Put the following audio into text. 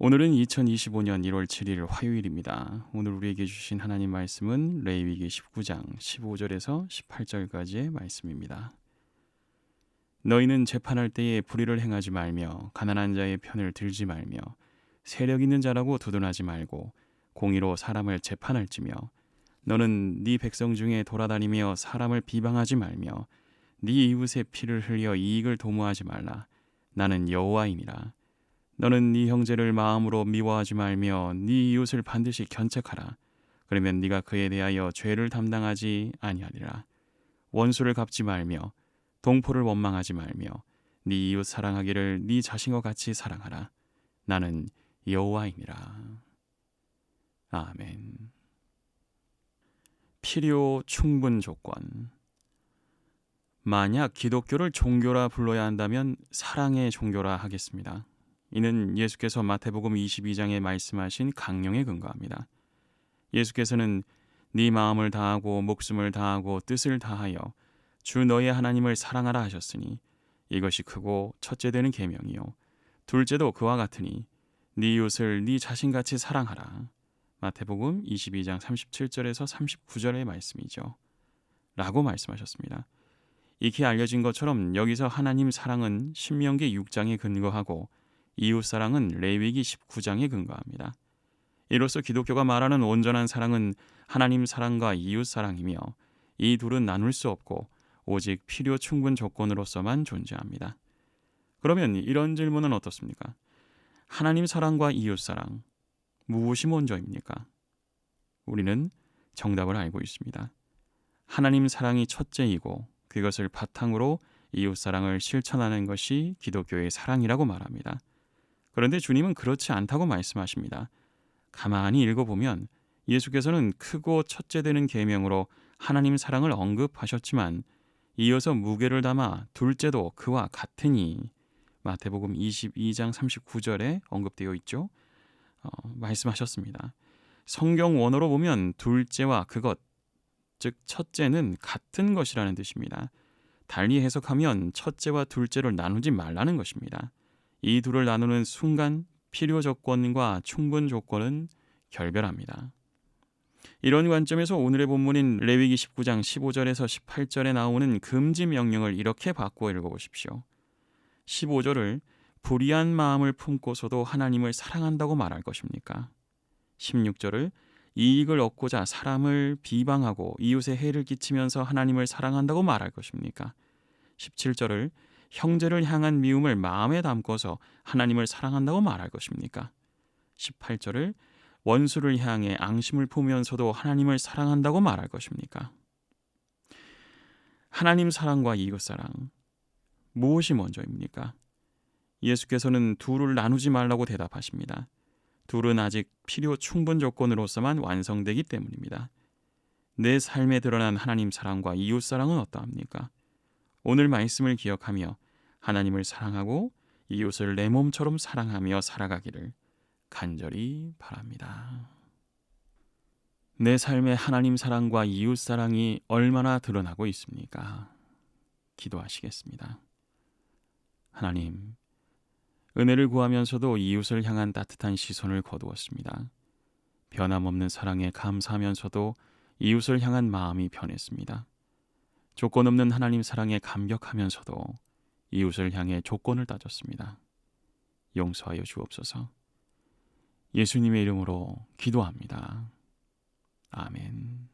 오늘은 2025년 1월 7일 화요일입니다. 오늘 우리에게 주신 하나님 말씀은 레위기 19장 15절에서 18절까지의 말씀입니다. 너희는 재판할 때에 불의를 행하지 말며 가난한 자의 편을 들지 말며 세력 있는 자라고 두둔하지 말고 공의로 사람을 재판할지며 너는 네 백성 중에 돌아다니며 사람을 비방하지 말며 네 이웃의 피를 흘려 이익을 도모하지 말라 나는 여호와이니라 너는 네 형제를 마음으로 미워하지 말며 네 이웃을 반드시 견책하라. 그러면 네가 그에 대하여 죄를 담당하지 아니하리라. 원수를 갚지 말며 동포를 원망하지 말며 네 이웃 사랑하기를 네 자신과 같이 사랑하라. 나는 여호와이니라. 아멘. 필요 충분 조건. 만약 기독교를 종교라 불러야 한다면 사랑의 종교라 하겠습니다. 이는 예수께서 마태복음 22장에 말씀하신 강령에 근거합니다. 예수께서는 네 마음을 다하고 목숨을 다하고 뜻을 다하여 주 너의 하나님을 사랑하라 하셨으니 이것이 크고 첫째 되는 계명이요 둘째도 그와 같으니 네 이웃을 네 자신같이 사랑하라. 마태복음 22장 37절에서 39절의 말씀이죠. 라고 말씀하셨습니다. 익히 알려진 것처럼 여기서 하나님 사랑은 신명기 6장에 근거하고 이웃사랑은 레위기 19장에 근거합니다. 이로써 기독교가 말하는 온전한 사랑은 하나님 사랑과 이웃 사랑이며 이 둘은 나눌 수 없고 오직 필요 충분 조건으로서만 존재합니다. 그러면 이런 질문은 어떻습니까? 하나님 사랑과 이웃 사랑 무엇이 먼저입니까? 우리는 정답을 알고 있습니다. 하나님 사랑이 첫째이고 그것을 바탕으로 이웃 사랑을 실천하는 것이 기독교의 사랑이라고 말합니다. 그런데 주님은 그렇지 않다고 말씀하십니다. 가만히 읽어보면 예수께서는 크고 첫째 되는 계명으로 하나님 사랑을 언급하셨지만 이어서 무게를 담아 둘째도 그와 같으니 마태복음 22장 39절에 언급되어 있죠. 어, 말씀하셨습니다. 성경 원어로 보면 둘째와 그것, 즉 첫째는 같은 것이라는 뜻입니다. 달리 해석하면 첫째와 둘째를 나누지 말라는 것입니다. 이 둘을 나누는 순간 필요 조건과 충분 조건은 결별합니다. 이런 관점에서 오늘의 본문인 레위기 19장 15절에서 18절에 나오는 금지 명령을 이렇게 바꾸어 읽어보십시오. 15절을 불의한 마음을 품고서도 하나님을 사랑한다고 말할 것입니까? 16절을 이익을 얻고자 사람을 비방하고 이웃에 해를 끼치면서 하나님을 사랑한다고 말할 것입니까? 17절을 형제를 향한 미움을 마음에 담고서 하나님을 사랑한다고 말할 것입니까? 18절을 원수를 향해 앙심을 품으면서도 하나님을 사랑한다고 말할 것입니까? 하나님 사랑과 이웃 사랑 무엇이 먼저입니까? 예수께서는 둘을 나누지 말라고 대답하십니다. 둘은 아직 필요 충분 조건으로서만 완성되기 때문입니다. 내 삶에 드러난 하나님 사랑과 이웃 사랑은 어떠합니까? 오늘 말씀을 기억하며 하나님을 사랑하고 이웃을 내 몸처럼 사랑하며 살아가기를 간절히 바랍니다. 내 삶의 하나님 사랑과 이웃 사랑이 얼마나 드러나고 있습니까? 기도하시겠습니다. 하나님, 은혜를 구하면서도 이웃을 향한 따뜻한 시선을 거두었습니다. 변함없는 사랑에 감사하면서도 이웃을 향한 마음이 변했습니다. 조건 없는 하나님 사랑에 감격하면서도 이웃을 향해 조건을 따졌습니다. 용서하여 주옵소서. 예수님의 이름으로 기도합니다. 아멘.